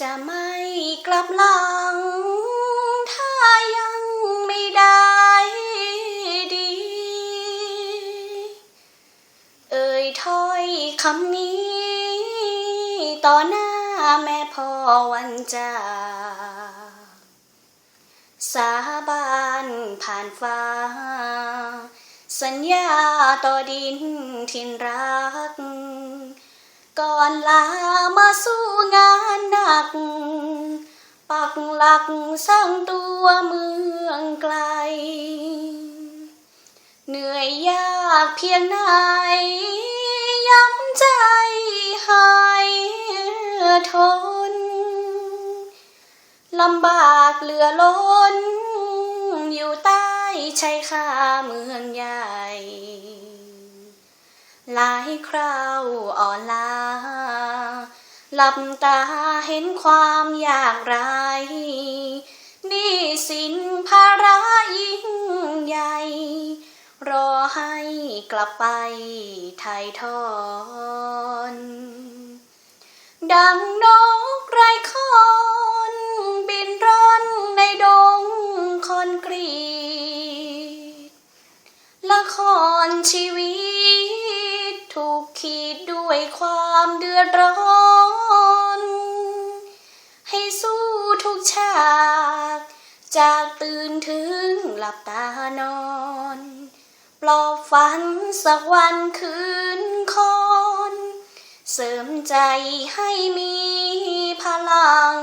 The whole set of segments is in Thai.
จะไม่กลับหลัง ถ้ายังไม่ได้ดี เอ่ยถ้อยคำนี้ ต่อหน้าแม่พ่อวันจาสาบานผ่านฟ้า สัญญาต่อดินทินรัก ก่อนลามาสู้งาน หลักสร้างตัวเมืองไกล เหนื่อยยากเพียงไหน ย้ำใจให้ทน ลำบากเหลือล้น อยู่ใต้ชายคาเมืองใหญ่ หลายคราวอ่อนล้าหลับตาเห็นความยากไรห นี่สินภาระยิ่งใหญ่ รอให้กลับไปไทยทอน ดังนกไร้คอนบินร่อนในดงคอนกรีตละครชีวิต ถูกขีดด้วยความเดือดร้อน สู้ทุกฉาก จากตื่นถึงหลับตานอน ปลอบฝันสักวันคืนคอน เสริมใจให้มีพลัง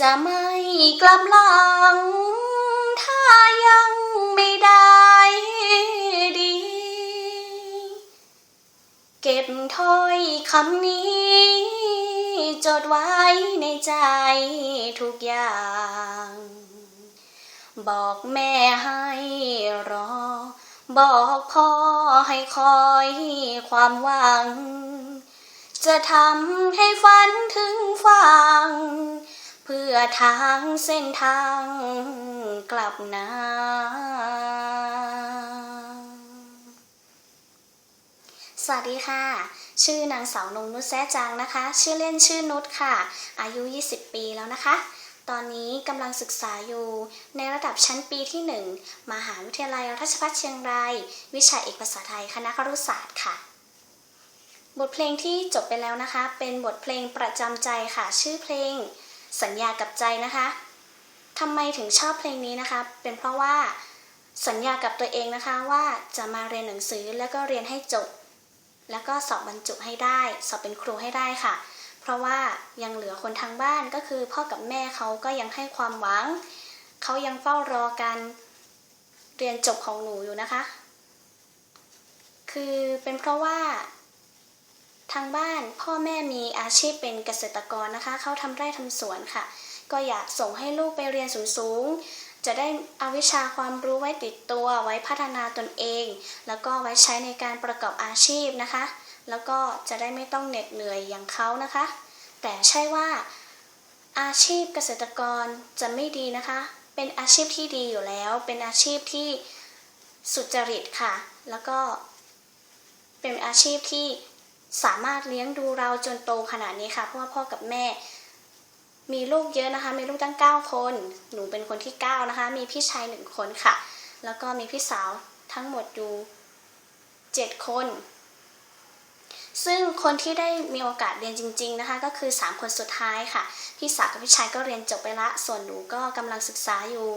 จะไม่กลับหลัง ถ้ายังไม่ได้ดีเก็บถ้อยคำนี้ จดไว้ในใจทุกอย่าง บอกแม่ให้รอ บอกพ่อให้คอยความหวัง จะทำให้ฝันถึงฝั่งเพื่อทางเส้นทางกลับนา สวัสดีค่ะ ชื่อนางสาวนงนุชแซจางนะคะ ชื่อเล่นชื่อนุชค่ะ อายุ 20 ปีแล้วนะคะ ตอนนี้กำลังศึกษาอยู่ในระดับชั้นปีที่ 1 มหาวิทยาลัยราชภัฏเชียงราย วิชาเอกภาษาไทยคณะครุศาสตร์ค่ะ บทเพลงที่จบไปแล้วนะคะ เป็นบทเพลงประจำใจค่ะ ชื่อเพลง สัญญากับใจนะคะทำไมถึงชอบเพลงนี้นะคะ เป็นเพราะว่าสัญญากับตัวเองนะคะว่าจะมาเรียนหนังสือแล้วก็เรียนให้จบ แล้วก็สอบบรรจุให้ได้ สอบเป็นครูให้ได้ค่ะ เพราะว่ายังเหลือคนทางบ้านก็คือพ่อกับแม่เขาก็ยังให้ความหวัง เขายังเฝ้ารอการเรียนจบของหนูอยู่นะคะ คือเป็นเพราะว่า ทางบ้านพ่อแม่มีอาชีพเป็นเกษตรกรนะคะ เขาทำไร่ทำสวนค่ะ ก็อยากส่งให้ลูกไปเรียนสูงๆ จะได้เอาวิชาความรู้ไว้ติดตัวไว้พัฒนาตนเอง แล้วก็ไว้ใช้ในการประกอบอาชีพนะคะ แล้วก็จะได้ไม่ต้องเหน็ดเหนื่อยอย่างเขานะคะ แต่ใช่ว่า อาชีพเกษตรกรจะไม่ดีนะคะ เป็นอาชีพที่ดีอยู่แล้ว เป็นอาชีพที่สุจริตค่ะ แล้วก็เป็นอาชีพที่สามารถเลี้ยงดูเราจนโตขนาดนี้ค่ะ เพราะว่าพ่อกับแม่ มีลูกเยอะนะคะ มีลูกตั้ง 9 คน หนูเป็นคนที่ 9 นะคะ มีพี่ชายหนึ่งคนค่ะ แล้วก็มีพี่สาวทั้งหมดอยู่ 7 คน ซึ่งคนที่ได้มีโอกาสเรียนจริง ๆนะคะ ก็คือ 3 คนสุดท้ายค่ะ พี่สาวกับพี่ชายก็เรียนจบไปละ ส่วนหนูก็กำลังศึกษาอยู่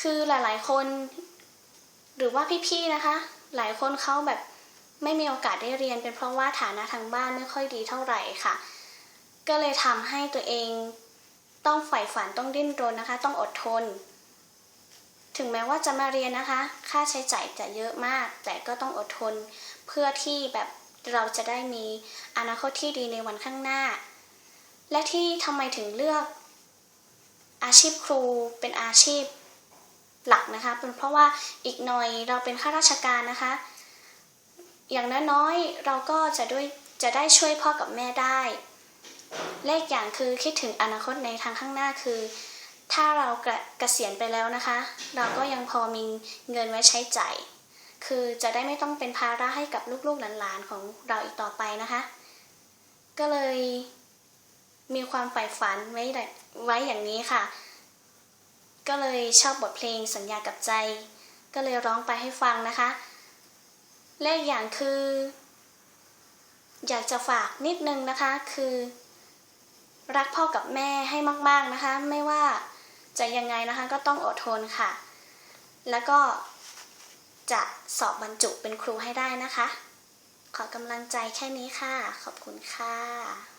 คือหลายๆคน หรือว่าพี่ๆนะคะ หลายคนเขาแบบไม่มีโอกาสได้เรียนเป็นเพราะว่าฐานะทางบ้านไม่ค่อยดีเท่าไหร่ค่ะ ก็เลยทำให้ตัวเอง ต้องใฝ่ฝันต้องดิ้นรนนะคะ ต้องอดทน ถึงแม้ว่าจะมาเรียนนะคะ ค่าใช้จ่ายจะเยอะมาก แต่ก็ต้องอดทน เพื่อที่แบบเราจะได้มีอนาคตที่ดีในวันข้างหน้า และที่ทำไมถึงเลือก อาชีพครูเป็นอาชีพหลักนะคะ เป็นเพราะว่าอีกหน่อยเราเป็นข้าราชการนะคะ อย่างน้อยๆเราก็จะด้วยจะได้ช่วยพ่อกับแม่ได้ เลขอย่างคือคิดถึงอนาคตในทางข้างหน้าคือ ถ้าเรากเกษียณไปแล้วนะคะ เราก็ยังพอมีเงินไว้ใช้จ่ายคือจะได้ไม่ต้องเป็นภาระให้กับลูกๆหลานๆของเราอีกต่อไปนะคะ ก็เลยมีความใฝ่ฝันไว้แบบไว้อย่างนี้ค่ะ ก็เลยชอบบทเพลงสัญญากับใจ ก็เลยร้องไปให้ฟังนะคะ และอย่างคือ อยากจะฝากนิดนึงนะคะคือ รักพ่อกับแม่ให้มาก ๆนะคะ ไม่ว่าจะยังไงนะคะก็ต้องอดทนค่ะ แล้วก็จะสอบบรรจุเป็นครูให้ได้นะคะ ขอกำลังใจแค่นี้ค่ะ ขอบคุณค่ะ